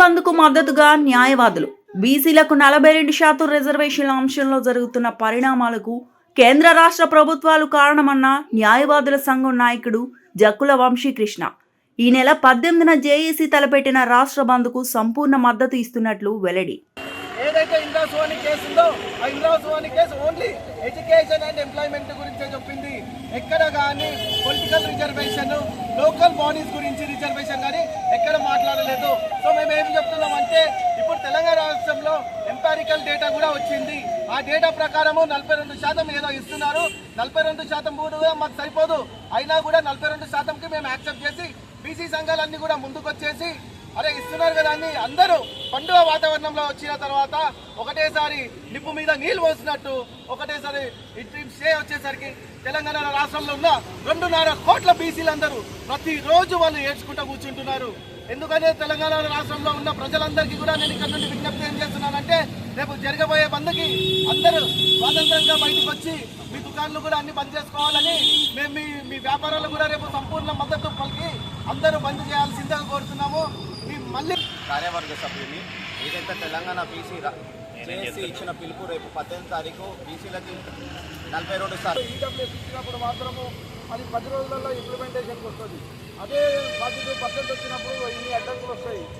బంద్కు మద్దతుగా న్యాయవాదులు. బీసీలకు నలభై రెండు శాతం రిజర్వేషన్ల అంశంలో జరుగుతున్న పరిణామాలకు కేంద్ర రాష్ట్ర ప్రభుత్వాలు కారణమన్న న్యాయవాదుల సంఘం నాయకుడు జక్కుల వంశీకృష్ణ. ఈ నెల పద్దెనిమిదిన జేఏసీ తలపెట్టిన రాష్ట్ర బంద్కు సంపూర్ణ మద్దతు ఇస్తున్నట్లు వెల్లడి. ఏదైతే ఇంద్రాస్వామి కేసు ఉందో ఆ Indra Sawhney case only education and ఎక్కడ కానీ పొలిటికల్ రిజర్వేషన్ లోకల్ బాడీస్ గురించి రిజర్వేషన్ కానీ ఎక్కడ మాట్లాడలేదు. సో మేము ఏం చెప్తున్నాం అంటే ఇప్పుడు తెలంగాణ రాష్ట్రంలో ఎంపారికల్ డేటా కూడా వచ్చింది. ఆ డేటా ప్రకారము నలభై రెండు శాతం ఏదో ఇస్తున్నారు. నలభై రెండు శాతం కూడా మాకు సరిపోదు. అయినా కూడా నలభై రెండు శాతంకి మేము యాక్సెప్ట్ చేసి బీసీ సంఘాలన్నీ కూడా ముందుకొచ్చేసి అరే ఇస్తున్నారు కదా అని అందరూ పండుగ వాతావరణంలో వచ్చిన తర్వాత ఒకటేసారి నిప్పు మీద నీళ్ళు పోసినట్టు ఒకటేసారి డ్రీమ్ స్టే వచ్చేసరికి తెలంగాణ రాష్ట్రంలో ఉన్న రెండున్నర కోట్ల బీసీలందరూ ప్రతిరోజు వాళ్ళు ఏడ్చుకుంటూ కూర్చుంటున్నారు. ఎందుకంటే తెలంగాణ రాష్ట్రంలో ఉన్న ప్రజలందరికీ కూడా నేను ఇక్కడ నుండి విజ్ఞప్తి ఏం చేస్తున్నానంటే రేపు జరగబోయే బంద్కి అందరూ స్వాతంత్రంగా బయటకు వచ్చి మీ దుకాణాలు కూడా అన్ని బంద్ చేసుకోవాలని మేము మీ మీ వ్యాపారాలు కూడా రేపు సంపూర్ణ మద్దతు పలికి అందరూ బంద్ చేయాల్సిందిగా కోరుతున్నాము. మళ్ళీ కార్యవర్గ సభ్యుని ఏదైతే తెలంగాణ బీసీ చేసి ఇచ్చిన పిలుపు రేపు పద్దెనిమిది తారీఖు బీసీలకి నలభై రెండు సార్లు. ఈడబ్ల్యూఎస్ ఇచ్చినప్పుడు మాత్రము అది పది రోజులలో ఇంప్లిమెంటేషన్కి వస్తుంది అదే టూ పర్సెంట్ వచ్చినప్పుడు ఇన్ని అడ్డంకులు వస్తాయి.